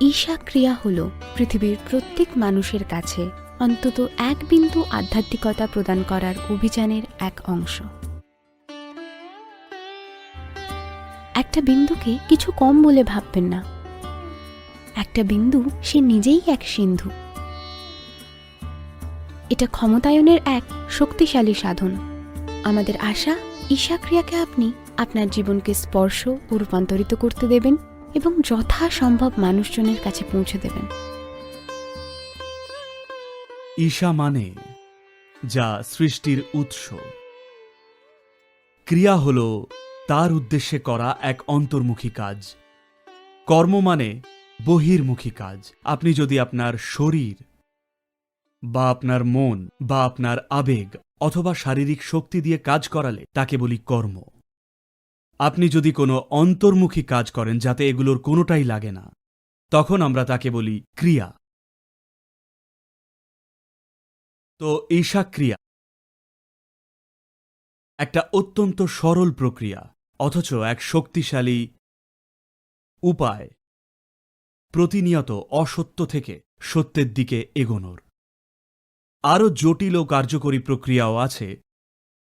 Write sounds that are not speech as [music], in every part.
ঈশা ক্রিয়া হল পৃথিবীর প্রত্যেক মানুষের কাছে অন্তত এক বিন্দু আধ্যাত্মিকতা প্রদান করার অভিযানের এক অংশ। একটা বিন্দুকে কিছু কম বলে ভাববেন না। একটা বিন্দু সে নিজেই এক সিন্ধু। এটা ক্ষমতায়নের এক শক্তিশালী সাধন। আমাদের আশা ঈশা ক্রিয়াকে আপনি আপনার জীবনকে স্পর্শ ও রূপান্তরিত করতে দেবেন। এবং যথাসম্ভব মানুষজনের কাছে পৌঁছে দেবেন। ঈশা মানে যা সৃষ্টির উৎস। ক্রিয়া হল তার উদ্দেশ্যে করা এক অন্তর্মুখী কাজ। কর্ম মানে বহির্মুখী কাজ। আপনি যদি আপনার শরীর বা আপনার মন বা আপনার আবেগ অথবা শারীরিক শক্তি দিয়ে কাজ করালে তাকে বলি কর্ম। আপনি যদি কোনো অন্তর্মুখী কাজ করেন যাতে এগুলোর কোনোটাই লাগে না, তখন আমরা তাকে বলি ক্রিয়া। তো ঈশা ক্রিয়া একটা অত্যন্ত সরল প্রক্রিয়া, অথচ এক শক্তিশালী উপায়, প্রতিনিয়ত অসত্য থেকে সত্যের দিকে এগোনোর। আরও জটিল ও কার্যকরী প্রক্রিয়াও আছে,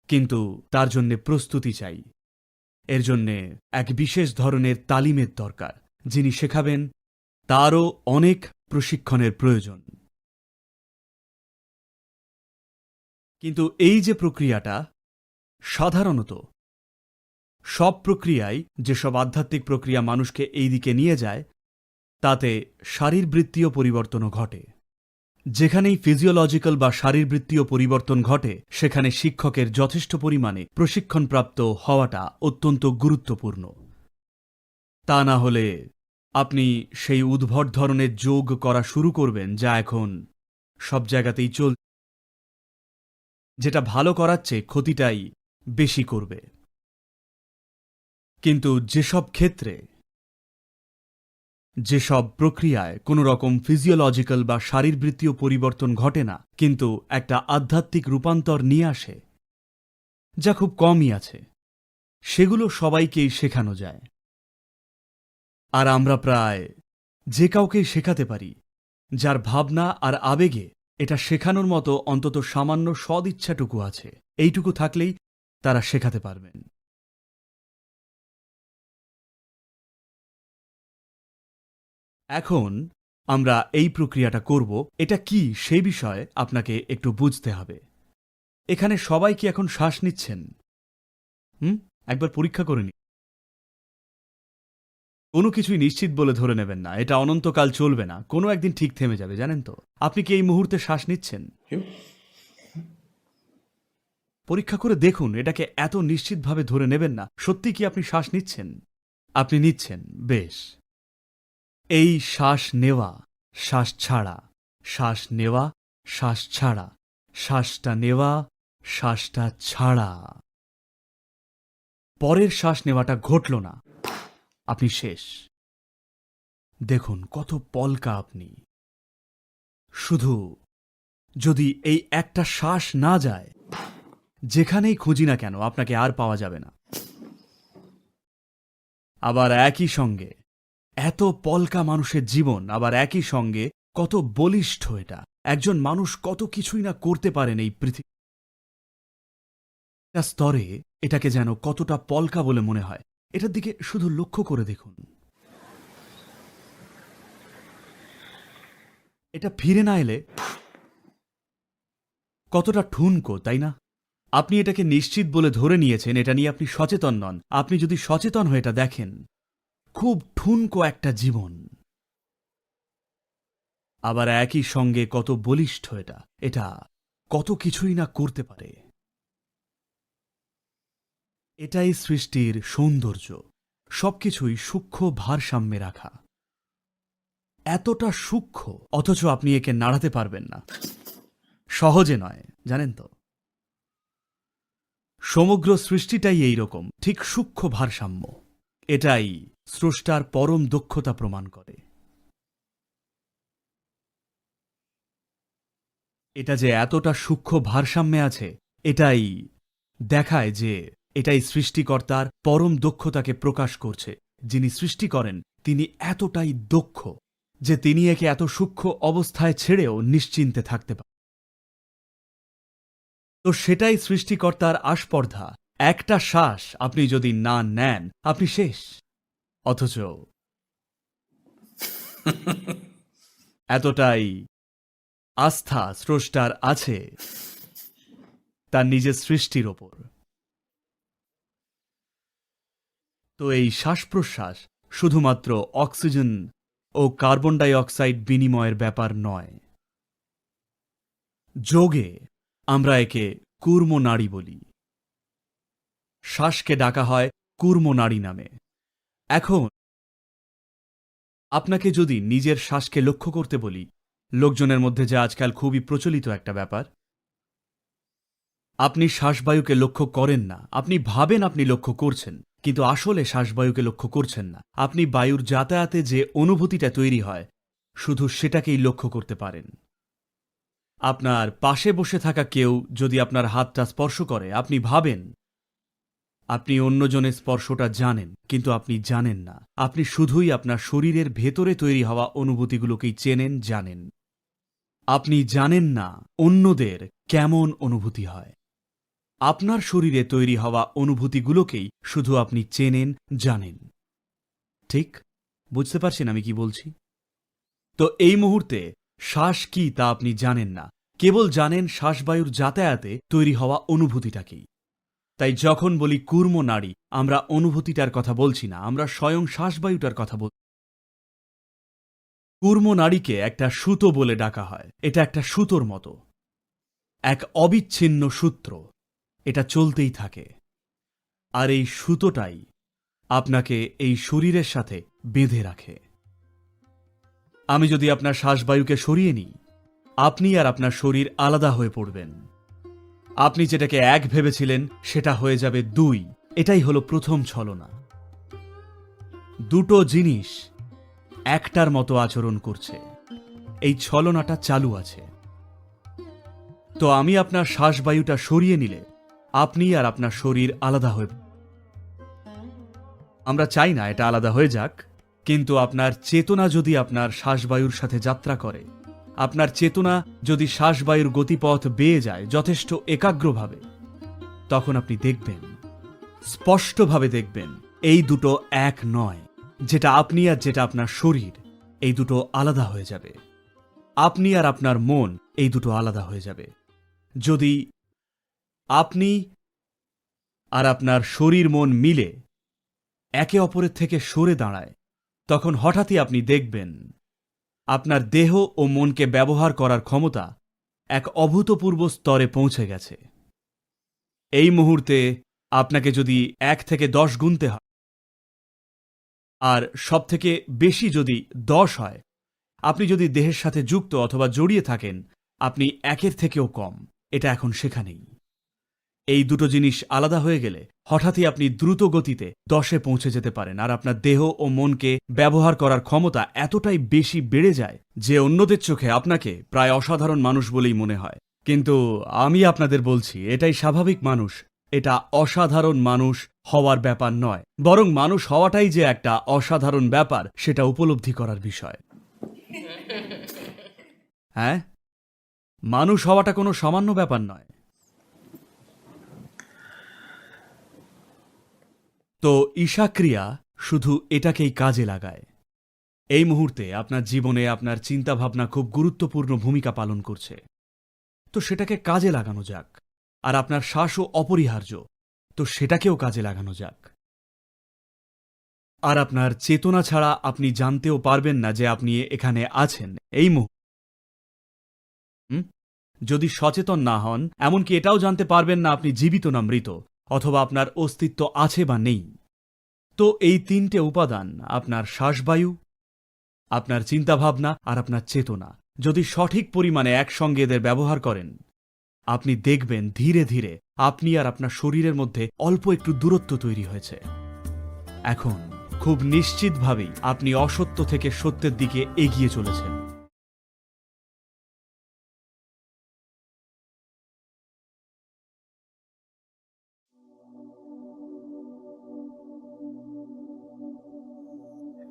কিন্তু তার জন্যে প্রস্তুতি চাই। এর জন্যে এক বিশেষ ধরনের তালিমের দরকার, যিনি শেখাবেন তারও অনেক প্রশিক্ষণের প্রয়োজন। কিন্তু এই যে প্রক্রিয়াটা, সাধারণত সব প্রক্রিয়ায় যেসব আধ্যাত্মিক প্রক্রিয়া মানুষকে এই দিকে নিয়ে যায়, তাতে শারীরবৃত্তীয় পরিবর্তনও ঘটে। যেখানেই ফিজিওলজিক্যাল বা শারীরবৃত্তীয় পরিবর্তন ঘটে, সেখানে শিক্ষকের যথেষ্ট পরিমাণে প্রশিক্ষণপ্রাপ্ত হওয়াটা অত্যন্ত গুরুত্বপূর্ণ। তা না হলে আপনি সেই উদ্ভট ধরনের যোগ করা শুরু করবেন যা এখন সব জায়গাতেই চল, যেটা ভালো করাচ্ছে ক্ষতিটাই বেশি করবে। কিন্তু যেসব ক্ষেত্রে যেসব প্রক্রিয়ায় কোনো রকম ফিজিওলজিক্যাল বা শারীরবৃত্তীয় পরিবর্তন ঘটে না, কিন্তু একটা আধ্যাত্মিক রূপান্তর নিয়ে আসে, যা খুব কমই আছে। সেগুলো সবাইকেই শেখানো যায়। আর আমরা প্রায় যে কাউকেই শেখাতে পারি, যার ভাবনা আর আবেগে এটা শেখানোর মতো অন্তত সামান্য সদিচ্ছাটুকু আছে, এইটুকু থাকলেই তারা শেখাতে পারবেন। এখন আমরা এই প্রক্রিয়াটা করব। এটা কি সে বিষয়ে আপনাকে একটু বুঝতে হবে। এখানে সবাই কি এখন শ্বাস নিচ্ছেন? হুম? একবার পরীক্ষা করে নি। কোনো কিছুই নিশ্চিত বলে ধরে নেবেন না। এটা অনন্তকাল চলবে না। কোনো একদিন ঠিক থেমে যাবে জানেন তো? আপনি কি এই মুহূর্তে শ্বাস নিচ্ছেন? পরীক্ষা করে দেখুন এটাকে এত নিশ্চিতভাবে ধরে নেবেন না। সত্যি কি আপনি শ্বাস নিচ্ছেন? আপনি নিচ্ছেন বেশ। এই শ্বাস নেওয়া, শ্বাস ছাড়া। শ্বাস নেওয়া, শ্বাস ছাড়া। শ্বাসটা নেওয়া, শ্বাসটা ছাড়া। পরের শ্বাস নেওয়াটা ঘটল না। আপনি শেষ। দেখুন কত পলকা আপনি। শুধু যদি এই একটা শ্বাস না যায়, যেখানেই খুঁজি না কেন আপনাকে আর পাওয়া যাবে না। আবার একই সঙ্গে এত পলকা মানুষের জীবন, আবার একই সঙ্গে কত বলিষ্ঠ এটা। একজন মানুষ কত কিছুই না করতে পারেন এই পৃথিবী। স্তরে এটাকে যেন কতটা পলকা বলে মনে হয়, এটার দিকে শুধু লক্ষ্য করে দেখুন। এটা ফিরে না এলে কতটা ঠুনকো, তাই না? আপনি এটাকে নিশ্চিত বলে ধরে নিয়েছেন, এটা নিয়ে আপনি সচেতন নন। আপনি যদি সচেতন হয়ে এটা দেখেন খুব ঠুনকো একটা জীবন। আবার একই সঙ্গে কত বলিষ্ঠ এটা। এটা কত কিছুই না করতে পারে। এটাই সৃষ্টির সৌন্দর্য। সবকিছুই সূক্ষ্ম ভারসাম্যে রাখা। এতটা সূক্ষ্ম, অথচ আপনি একে নাড়াতে পারবেন না। সহজে নয়, জানেন তো? সমগ্র সৃষ্টিটাই এইরকম, ঠিক সূক্ষ্ম ভারসাম্য। এটাই স্রষ্টার পরম দক্ষতা প্রমাণ করে। এটা যে এতটা সূক্ষ্ম ভারসাম্যে আছে, এটাই দেখায় যে এটাই সৃষ্টিকর্তার পরম দক্ষতাকে প্রকাশ করছে। যিনি সৃষ্টি করেন, তিনি এতটাই দক্ষ যে তিনি একে এত সূক্ষ্ম অবস্থায় ছেড়েও নিশ্চিন্তে থাকতে পারেন তো সেটাই সৃষ্টিকর্তার আস্পর্ধা। একটা শ্বাস আপনি যদি না নেন, আপনি শেষ। অথচ এতটাই আস্থা স্রষ্টার আছে তার নিজের সৃষ্টির ওপর। তো এই শ্বাস প্রশ্বাস শুধুমাত্র অক্সিজেন ও কার্বন ডাই অক্সাইড বিনিময়ের ব্যাপার নয়। যোগে আমরা একে কুর্ম নাড়ি বলি। শ্বাসকে ডাকা হয় কুর্ম নাড়ি নামে। এখন আপনাকে যদি নিজের শ্বাসকে লক্ষ্য করতে বলি, লোকজনের মধ্যে যা আজকাল খুবই প্রচলিত একটা ব্যাপার, আপনি শ্বাসবায়ুকে লক্ষ্য করেন না। আপনি ভাবেন আপনি লক্ষ্য করছেন, কিন্তু আসলে শ্বাসবায়ুকে লক্ষ্য করছেন না। আপনি বায়ুর যাতায়াতে যে অনুভূতিটা তৈরি হয়, শুধু সেটাকেই লক্ষ্য করতে পারেন। আপনার পাশে বসে থাকা কেউ যদি আপনার হাতটা স্পর্শ করে, আপনি ভাবেন আপনি অন্যজনের স্পর্শটা জানেন, কিন্তু আপনি জানেন না। আপনি শুধুই আপনার শরীরের ভেতরে তৈরি হওয়া অনুভূতিগুলোকেই চেনেন, জানেন। আপনি জানেন না অন্যদের কেমন অনুভূতি হয়। আপনার শরীরে তৈরি হওয়া অনুভূতিগুলোকেই শুধু আপনি চেনেন, জানেন। ঠিক? বুঝতে পারছেন আমি কি বলছি? তো এই মুহূর্তে শ্বাস কি তা আপনি জানেন না। কেবল জানেন শ্বাসবায়ুর যাতায়াতে তৈরি হওয়া অনুভূতিটাকেই তাই যখন বলি কুর্ম নারী, আমরা অনুভূতিটার কথা বলছি না, আমরা স্বয়ং শ্বাসবায়ুটার কথা বল কুর্ম নারীকে একটা সুতো বলে ডাকা হয়। এটা একটা সুতোর মতো। এক অবিচ্ছিন্ন সূত্র। এটা চলতেই থাকে। আর এই সুতোটাই আপনাকে এই শরীরের সাথে বেঁধে রাখে। আমি যদি আপনার শ্বাসবায়ুকে সরিয়ে নিই, আপনি আর আপনার শরীর আলাদা হয়ে পড়বেন। আপনি যেটাকে এক ভেবেছিলেন, সেটা হয়ে যাবে দুই। এটাই হলো প্রথম ছলনা। দুটো জিনিস একটার মতো আচরণ করছে। এই ছলনাটা চালু আছে। তো আমি আপনার শ্বাসবায়ুটা সরিয়ে নিলে, আপনি আর আপনার শরীর আলাদা হয়ে আমরা চাই না এটা আলাদা হয়ে যাক, কিন্তু আপনার চেতনা যদি আপনার শ্বাসবায়ুর সাথে যাত্রা করে আপনার চেতনা যদি শ্বাসবায়ুর গতিপথ বেয়ে যায় যথেষ্ট একাগ্রভাবে, তখন আপনি দেখবেন, স্পষ্টভাবে দেখবেন, এই দুটো এক নয়, যেটা আপনি আর যেটা আপনার শরীর, এই দুটো আলাদা হয়ে যাবে। আপনি আর আপনার মন, এই দুটো আলাদা হয়ে যাবে। যদি আপনি আর আপনার শরীর মন মিলে একে অপরের থেকে সরে দাঁড়ায়, তখন হঠাৎই আপনি দেখবেন আপনার দেহ ও মনকে ব্যবহার করার ক্ষমতা এক অভূতপূর্ব স্তরে পৌঁছে গেছে। এই মুহূর্তে আপনাকে যদি এক থেকে দশ গুনতে হয়, আর সব থেকে বেশি যদি দশ হয়, আপনি যদি দেহের সাথে যুক্ত অথবা জড়িয়ে থাকেন, আপনি একের থেকেও কম। এটা এখন সেখানেই। এই দুটো জিনিস আলাদা হয়ে গেলে হঠাৎই আপনি দ্রুত গতিতে দশে পৌঁছে যেতে পারেন আর আপনার দেহ ও মনকে ব্যবহার করার ক্ষমতা এতটাই বেশি বেড়ে যায় যে অন্যদের চোখে আপনাকে প্রায় অসাধারণ মানুষ বলেই মনে হয়। কিন্তু আমি আপনাদের বলছি এটাই স্বাভাবিক মানুষ এটা অসাধারণ মানুষ হওয়ার ব্যাপার নয় বরং মানুষ হওয়াটাই যে একটা অসাধারণ ব্যাপার সেটা উপলব্ধি করার বিষয়। [laughs] হ্যাঁ? মানুষ হওয়াটা কোনো সামান্য ব্যাপার নয়। তো ঈশাক্রিয়া শুধু এটাকেই কাজে লাগায়। এই মুহূর্তে আপনার জীবনে আপনার চিন্তাভাবনা খুব গুরুত্বপূর্ণ ভূমিকা পালন করছে। তো সেটাকে কাজে লাগানো যাক। আর আপনার শ্বাসও অপরিহার্য, তো সেটাকেও কাজে লাগানো যাক। আর আপনার চেতনা ছাড়া আপনি জানতেও পারবেন না যে আপনি এখানে আছেন। এই মুহূর্তে যদি সচেতন না হন, এমনকি এটাও জানতে পারবেন না আপনি জীবিত না মৃত অথবা আপনার অস্তিত্ব আছে বা নেই। তো এই তিনটে উপাদান, আপনার শ্বাসবায়ু, আপনার চিন্তাভাবনা আর আপনার চেতনা, যদি সঠিক পরিমাণে একসঙ্গে এদের ব্যবহার করেন, আপনি দেখবেন ধীরে ধীরে আপনি আর আপনার শরীরের মধ্যে অল্প একটু দূরত্ব তৈরি হয়েছে। এখন খুব নিশ্চিতভাবেই আপনি অসত্য থেকে সত্যের দিকে এগিয়ে চলেছেন।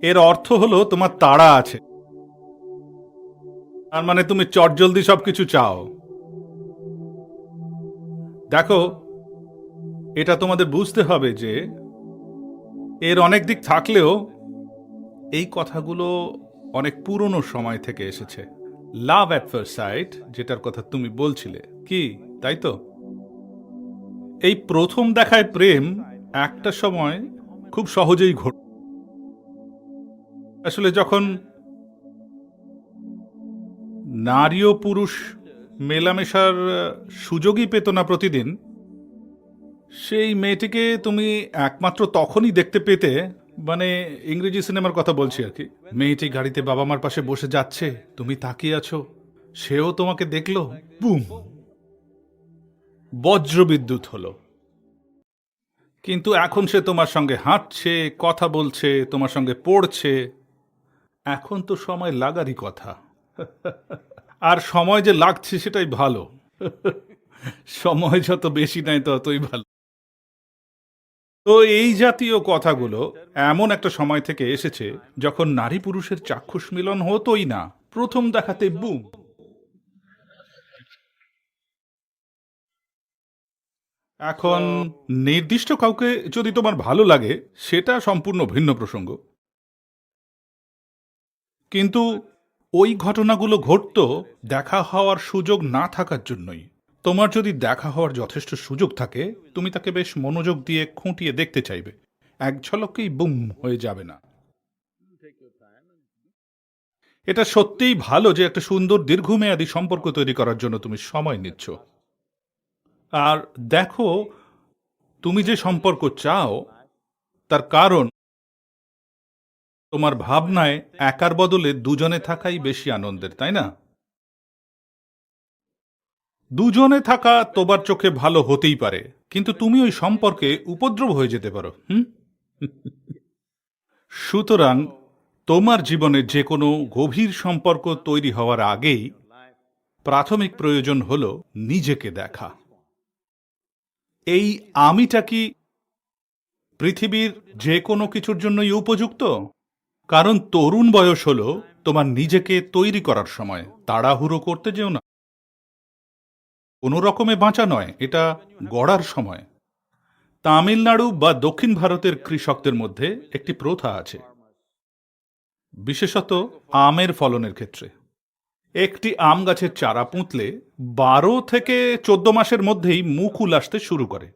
এর অর্থ হলো তোমার তাড়া আছে। তার মানে তুমি চটজলদি সবকিছু চাও। দেখো, এটা তোমাদের বুঝতে হবে যে এর অনেক দিক থাকলেও এই কথাগুলো অনেক পুরনো সময় থেকে এসেছে। লাভ অ্যাট ফার্স্ট সাইট যেটার কথা তুমি বলছিলে। কি, তাই তো? এই প্রথম দেখায় প্রেম একটা সময় খুব সহজেই ঘট। আসলে যখন নারী ও পুরুষ মেলামেশার সুযোগই পেত না প্রতিদিন, সেই মেয়েটিকে তুমি একমাত্র তখনই দেখতে পেতে মানে ইংরেজি সিনেমার কথা বলছি আর কি। মেয়েটি গাড়িতে বাবা মার পাশে বসে যাচ্ছে, তুমি তাকিয়ে আছো, সেও তোমাকে দেখল, বুম! বজ্রবিদ্যুৎ হলো। কিন্তু এখন সে তোমার সঙ্গে হাঁটছে, কথা বলছে, তোমার সঙ্গে পড়ছে এখন তো সময় লাগারই কথা। আর সময় যে লাগছে সেটাই ভালো। সময় যত বেশি নেয় ততই ভালো। তো এই জাতীয় কথাগুলো এমন একটা সময় থেকে এসেছে যখন নারী পুরুষের চাক্ষুষ মিলন হতোই না। প্রথম দেখাতে বুম। এখন নির্দিষ্ট কাউকে যদি তোমার ভালো লাগে, সেটা সম্পূর্ণ ভিন্ন প্রসঙ্গ। কিন্তু ওই ঘটনাগুলো ঘটতো দেখা হওয়ার সুযোগ না থাকার জন্যই। তোমার যদি দেখা হওয়ার যথেষ্ট সুযোগ থাকে, তুমি তাকে বেশ মনোযোগ দিয়ে খুঁটিয়ে দেখতে চাইবে। এক ঝলকেই বুম হয়ে যাবে না। এটা সত্যিই ভালো যে একটা সুন্দর দীর্ঘমেয়াদী সম্পর্ক তৈরি করার জন্য তুমি সময় নিচ্ছ। আর দেখো, তুমি যে সম্পর্ক চাও, তার কারণ তোমার ভাবনায় একার বদলে দুজনে থাকাই বেশি আনন্দের, তাই না? দুজনে থাকা তোমার চোখে ভালো হতেই পারে, কিন্তু তুমি ওই সম্পর্কে উপদ্রব হয়ে যেতে পারো, হুম? সুতরাং তোমার জীবনে যে কোনো গভীর সম্পর্ক তৈরি হওয়ার আগেই প্রাথমিক প্রয়োজন হল নিজেকে দেখা। এই আমিটা কি পৃথিবীর যে কোনো কিছুর জন্যই উপযুক্ত? কারণ তরুণ বয়স হলো তোমার নিজেকে তৈরি করার সময়। তাড়াহুড়ো করতে যেও না। কোনো রকমে বাঁচা নয়, এটা গড়ার সময়। তামিলনাড়ু বা দক্ষিণ ভারতের কৃষকদের মধ্যে একটি প্রথা আছে। বিশেষত আমের ফলনের ক্ষেত্রে। একটি আম গাছের চারা পুঁতলে বারো থেকে চোদ্দ মাসের মধ্যেই মুকুল আসতে শুরু করে।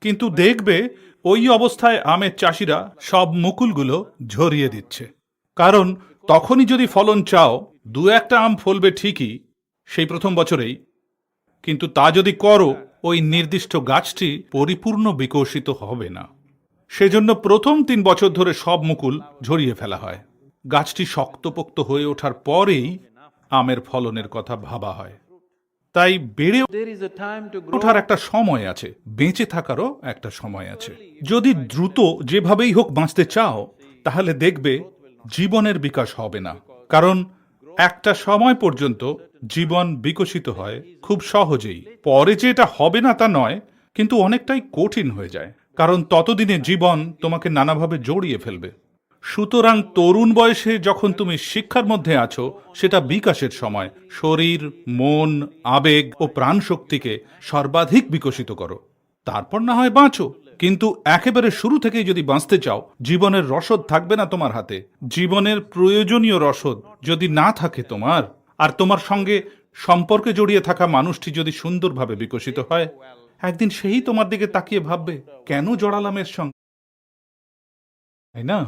কিন্তু দেখবে ওই অবস্থায় আমের চাষিরা সব মুকুলগুলো ঝরিয়ে দিচ্ছে। কারণ তখনই যদি ফলন চাও, দু একটা আম ফলবে ঠিকই সেই প্রথম বছরেই। কিন্তু তা যদি করো, ওই নির্দিষ্ট গাছটি পরিপূর্ণ বিকশিত হবে না। সেজন্য প্রথম তিন বছর ধরে সব মুকুল ঝরিয়ে ফেলা হয়। গাছটি শক্তপোক্ত হয়ে ওঠার পরেই আমের ফলনের কথা ভাবা হয়। তাই বেড়ে. ওঠার একটা সময় আছে বেঁচে থাকারও একটা সময় আছে। যদি দ্রুত যেভাবেই হোক বাঁচতে চাও তাহলে দেখবে জীবনের বিকাশ হবে না। কারণ একটা সময় পর্যন্ত জীবন বিকশিত হয় খুব সহজেই। পরে যে এটা হবে না তা নয় কিন্তু অনেকটাই কঠিন হয়ে যায়। কারণ ততদিনে জীবন তোমাকে নানাভাবে জড়িয়ে ফেলবে। সুতরাং তরুণ বয়সে যখন তুমি শিক্ষার মধ্যে আছো, সেটা বিকাশের সময়। শরীর, মন, আবেগ ও প্রাণ শক্তিকে সর্বাধিক বিকশিত করো। তারপর না হয় বাঁচো। কিন্তু একেবারে শুরু থেকেই যদি বাঁচতে চাও, জীবনের রসদ থাকবে না তোমার হাতে। জীবনের প্রয়োজনীয় রসদ যদি না থাকে তোমার, আর তোমার সঙ্গে সম্পর্কে জড়িয়ে থাকা মানুষটি যদি সুন্দরভাবে বিকশিত হয়, একদিন সেই তোমার দিকে তাকিয়ে ভাববে, কেন জড়ালাম এর সঙ্গে? তাই না?